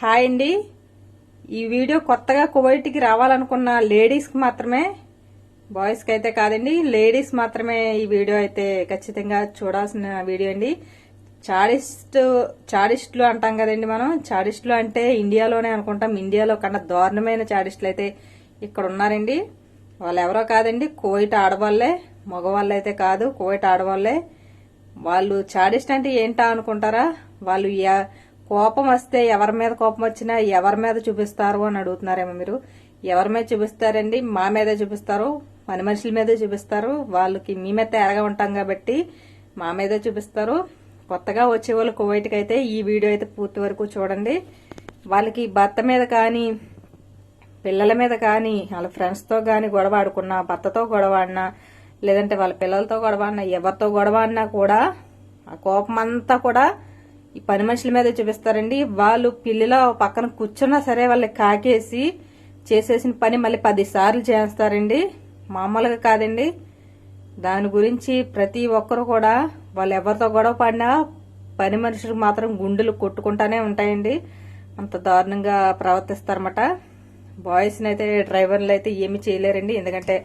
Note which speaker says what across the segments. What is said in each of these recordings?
Speaker 1: Hi అండి. ఈ video కొత్తగా కువైట్కి రావాలనుకున్న లేడీస్కి మాత్రమే బాయ్స్కి అయితే కాదండి లేడీస్ మాత్రమే ఈ వీడియో అయితే ఖచ్చితంగా చూడాల్సిన వీడియో అండి. చాడిస్ట్ చాడిస్టులు అంటాం కదండి మనం. చాడిస్టులు అంటే ఇండియాలోనే అనుకుంటాం. ఇండియాలో కన్నా దారుణమైన చాడిస్టులు అయితే ఇక్కడ ఉన్నారండి. వాళ్ళు ఎవరో కాదండి కువైట్ ఆడవాళ్ళే మగవాళ్ళు అయితే కాదు కువైట్ ఆడవాళ్ళే. వాళ్ళు చాడిస్ట్ అంటే ఏంటా అనుకుంటారా? వాళ్ళు కోపం వస్తే ఎవరి మీద కోపం వచ్చినా ఎవరి మీద చూపిస్తారు అని అడుగుతున్నారేమో మీరు. ఎవరి మీద చూపిస్తారండి? మా మీదే చూపిస్తారు. పని మనుషుల మీదే చూపిస్తారు. వాళ్ళకి మీ మీద తేరగా ఉంటాం కాబట్టి మా మీదే చూపిస్తారు. కొత్తగా వచ్చే వాళ్ళు కువైట్కి అయితే ఈ వీడియో అయితే పూర్తి వరకు చూడండి. వాళ్ళకి భర్త మీద కానీ పిల్లల మీద కానీ వాళ్ళ ఫ్రెండ్స్తో కానీ గొడవ ఆడుకున్నా భర్తతో గొడవ ఆడినా లేదంటే వాళ్ళ పిల్లలతో గొడవ ఆడినా ఎవరితో గొడవ ఆడినా కూడా ఆ కోపం అంతా కూడా ఈ పని మనుషుల మీద చూపిస్తారండి. వాళ్ళు పిల్లిలో పక్కన కూర్చున్నా సరే వాళ్ళకి కాకేసి చేసేసిన పని మళ్ళీ పది సార్లు చేస్తారండి. మామూలుగా కాదండి. దాని గురించి ప్రతి ఒక్కరు కూడా వాళ్ళు ఎవరితో గొడవ పడినా పని మనుషులకు మాత్రం గుండెలు కొట్టుకుంటానే ఉంటాయండి. అంత దారుణంగా ప్రవర్తిస్తారన్నమాట. బాయ్స్ని అయితే డ్రైవర్లు అయితే ఏమి చేయలేరండి. ఎందుకంటే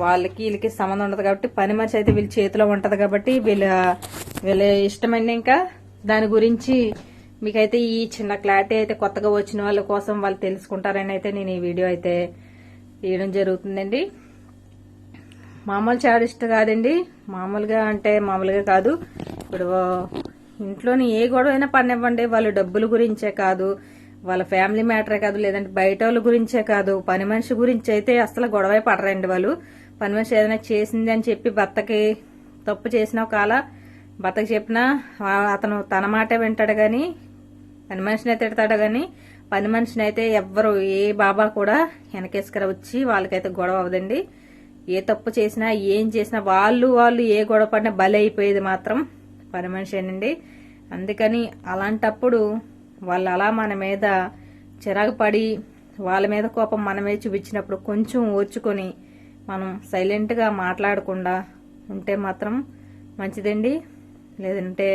Speaker 1: వాళ్ళకి వీళ్ళకి సంబంధం ఉండదు కాబట్టి పని మనిషి అయితే వీళ్ళ చేతిలో ఉంటుంది కాబట్టి వీళ్ళ వీళ్ళ ఇష్టమండి ఇంకా. దాని గురించి మీకైతే ఈ చిన్న క్లారిటీ అయితే కొత్తగా వచ్చిన వాళ్ళ కోసం వాళ్ళు తెలుసుకుంటారని అయితే నేను ఈ వీడియో అయితే తీయడం జరుగుతుందండి. మామూలు చాడిస్ట్ కాదండి. మామూలుగా అంటే మామూలుగా కాదు. ఇప్పుడు ఇంట్లోని ఏ గొడవ అయినా పనివ్వండి. వాళ్ళ డబ్బుల గురించే కాదు. వాళ్ళ ఫ్యామిలీ మ్యాటరే కాదు. లేదంటే బయట వాళ్ళ గురించే కాదు. పని మనిషి గురించి అయితే అసలు గొడవే పడరండి వాళ్ళు. పని మనిషి ఏదైనా చేసింది అని చెప్పి భర్తకి తప్పు చేసిన కాల భర్తకు చెప్పినా అతను తన మాటే వింటాడు కానీ పని మనిషిని తిడతాడు కానీ పని మనిషిని అయితే ఎవ్వరు ఏ బాబా కూడా వెనకేసుకర వచ్చి వాళ్ళకైతే గొడవ అవ్వదండి. ఏ తప్పు చేసినా ఏం చేసినా వాళ్ళు వాళ్ళు ఏ గొడవ పడినా బలి అయిపోయేది మాత్రం పని మనిషేనండి. అందుకని అలాంటప్పుడు వాళ్ళు అలా మన మీద చిరాకు పడి వాళ్ళ మీద కోపం మనమే చూపించినప్పుడు కొంచెం ఓర్చుకొని మనం సైలెంట్గా మాట్లాడకుండా ఉంటే మాత్రం మంచిదండి. లేదంటే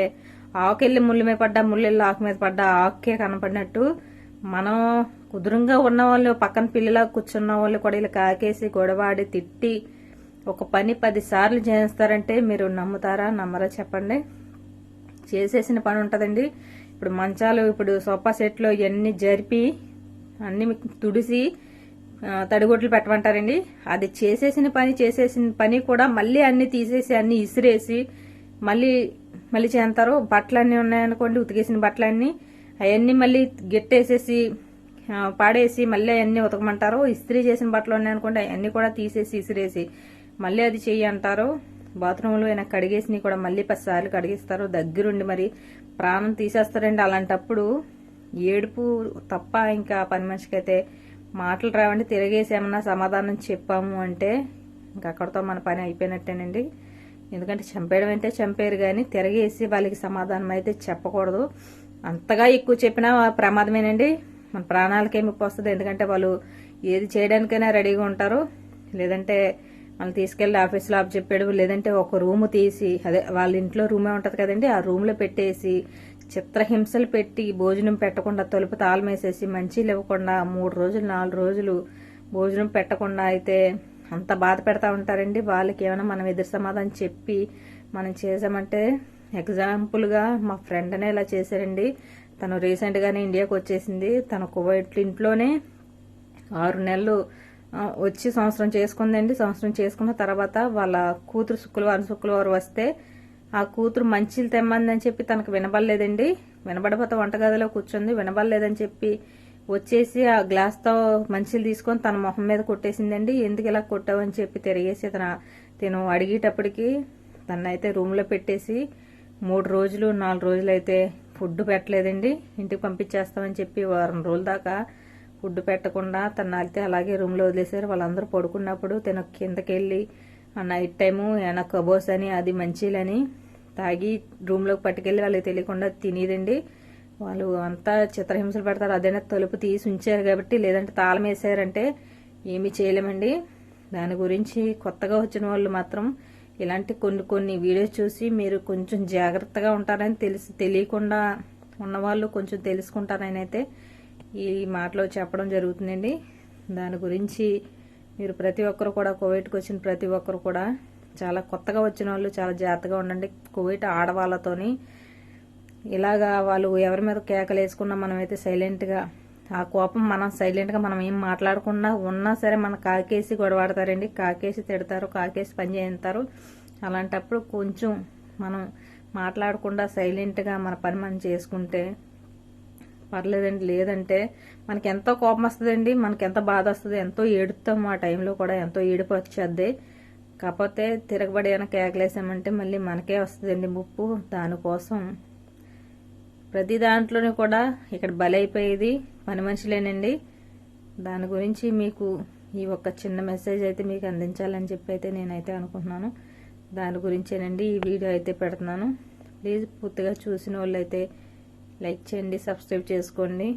Speaker 1: ఆకెళ్ళి ముళ్ళు మీద పడ్డా ముళ్ళెళ్ళి ఆకు మీద పడ్డా ఆకే కనపడినట్టు మనం కుదురంగా ఉన్న వాళ్ళు పక్కన పిల్లలా కూర్చున్న వాళ్ళు కూడా ఇలా కాకేసి గొడవాడి తిట్టి ఒక పని పది సార్లు చేస్తారంటే మీరు నమ్ముతారా? నమ్మరా? చెప్పండి. చేసేసిన పని ఉంటుందండి. ఇప్పుడు మంచాలు ఇప్పుడు సోఫా సెట్లో ఇవన్నీ జరిపి అన్ని మీకు తుడిసి ఆ, తడిగుడ్లు పెట్టమంటారండి. అది చేసేసిన పని చేసేసిన పని కూడా మళ్ళీ అన్ని తీసేసి అన్ని ఇసిరేసి మళ్ళీ మళ్ళీ చేస్తారు బట్టలన్నీ ఉన్నాయనుకోండి ఉతికేసిన బట్టలన్నీ. అవన్నీ మళ్ళీ గెట్టేసేసి పాడేసి మళ్ళీ అవన్నీ ఉతకమంటారు. ఇస్త్రీ చేసిన బట్టలు ఉన్నాయనుకోండి అవన్నీ కూడా తీసేసి ఇసిరేసి మళ్ళీ అది చెయ్యి అంటారు. బాత్రూంలో ఆయన కడిగేసినవి కూడా మళ్ళీ పదిసార్లు కడిగిస్తారు. దగ్గరుండి మరి ప్రాణం తీసేస్తారండి. అలాంటప్పుడు ఏడుపు తప్ప ఇంకా పని మనిషికి అయితే మాటలు రావండి. తిరిగేసి ఏమన్నా సమాధానం చెప్పాము అంటే ఇంకా అక్కడతో మన పని అయిపోయినట్టేనండి. ఎందుకంటే చంపేయడం అంటే చంపేరు కానీ తిరగేసి వాళ్ళకి సమాధానం అయితే చెప్పకూడదు. అంతగా ఎక్కువ చెప్పినా ప్రమాదమేనండి. మన ప్రాణాలకే ముప్పు వస్తుంది. ఎందుకంటే వాళ్ళు ఏది చేయడానికైనా రెడీగా ఉంటారు. లేదంటే వాళ్ళు తీసుకెళ్ళి ఆఫీస్లో ఆఫ్ చెప్పాడు లేదంటే ఒక రూమ్ తీసి అదే వాళ్ళ ఇంట్లో రూమే ఉంటుంది కదండి. ఆ రూమ్లో పెట్టేసి చిత్రహింసలు పెట్టి భోజనం పెట్టకుండా తలుపు తాళం వేసేసి మంచిలు ఇవ్వకుండా మూడు రోజులు నాలుగు రోజులు భోజనం పెట్టకుండా అయితే అంత బాధ పెడతా ఉంటారండి. వాళ్ళకి ఏమైనా మనం ఎదురు సమాధానం చెప్పి మనం చేసామంటే ఎగ్జాంపుల్గా మా ఫ్రెండ్ అనే ఇలా చేశారండి. తను రీసెంట్గానే ఇండియాకి వచ్చేసింది. తన కువైట్ ఇంట్లోనే ఆరు నెలలు వచ్చి సంవత్సరం చేసుకుందండి. సంవత్సరం చేసుకున్న తర్వాత వాళ్ళ కూతురు శుక్రవారం శుక్రవారం వస్తే ఆ కూతురు మంచిలు తెమ్మందని చెప్పి తనకు వినబడలేదండి. వినబడపోతే వంటగదిలో కూర్చుంది. వినబడలేదని చెప్పి వచ్చేసి ఆ గ్లాస్తో మంచిలు తీసుకొని తన మొహం మీద కొట్టేసిందండి. ఎందుకు ఇలా కొట్టావని చెప్పి తిరిగేసి తన తిను అడిగేటప్పటికి తనైతే రూమ్లో పెట్టేసి మూడు రోజులు నాలుగు రోజులు అయితే ఫుడ్ పెట్టలేదండి. ఇంటికి పంపించేస్తామని చెప్పి వారం రోజుల దాకా ఫుడ్ పెట్టకుండా తన అయితే అలాగే రూమ్లో వదిలేశారు. వాళ్ళందరూ పడుకున్నప్పుడు తను కిందకెళ్ళి ఆ నైట్ టైము ఏమైనా కబోస్ అని అది మంచిలని తాగి రూమ్లోకి పట్టుకెళ్ళి వాళ్ళకి తెలియకుండా తినేదండి. వాళ్ళు అంతా చిత్రహింసలు పెడతారు. అదైనా తలుపు తీసి ఉంచారు కాబట్టి లేదంటే తాళం వేసారంటే ఏమీ చేయలేమండి. దాని గురించి కొత్తగా వచ్చిన వాళ్ళు మాత్రం ఇలాంటి కొన్ని కొన్ని వీడియోస్ చూసి మీరు కొంచెం జాగ్రత్తగా ఉంటారని తెలిసి తెలియకుండా ఉన్నవాళ్ళు కొంచెం తెలుసుకుంటారని అయితే ఈ మాటలో చెప్పడం జరుగుతుందండి. దాని గురించి మీరు ప్రతి ఒక్కరు కూడా కోవిడ్కి వచ్చిన ప్రతి ఒక్కరు కూడా చాలా కొత్తగా వచ్చిన వాళ్ళు చాలా జాగ్రత్తగా ఉండండి. కోవిడ్ ఆడవాళ్ళతోని ఇలాగా వాళ్ళు ఎవరి మీద కేకలు వేసుకున్నా మనమైతే సైలెంట్గా ఆ కోపం మనం సైలెంట్గా మనం ఏం మాట్లాడకుండా ఉన్నా సరే మన కాకేసి గొడవాడతారండి. కాకేసి తిడతారు కాకేసి పని చేస్తారు అలాంటప్పుడు కొంచెం మనం మాట్లాడకుండా సైలెంట్గా మన పని మనం చేసుకుంటే పర్లేదండి. లేదంటే మనకి ఎంతో కోపం వస్తుందండి మనకి ఎంత బాధ వస్తుంది ఎంతో ఏడుతాం ఆ టైంలో కూడా ఎంతో ఏడుపు వచ్చేద్ది. కాకపోతే తిరగబడి ఏమైనా కేకలేసామంటే మళ్ళీ మనకే వస్తుందండి ముప్పు. దానికోసం ప్రతి దాంట్లోనూ కూడా ఇక్కడ బలైపోయేది పని మనుషులేనండి. దాని గురించి మీకు ఈ ఒక్క చిన్న మెసేజ్ అయితే మీకు అందించాలని చెప్పి అయితే నేనైతే అనుకుంటున్నాను. దాని గురించేనండి ఈ వీడియో అయితే పెడుతున్నాను. ప్లీజ్ పూర్తిగా చూసిన వాళ్ళు అయితే లైక్ చేయండి సబ్స్క్రైబ్ చేసుకోండి.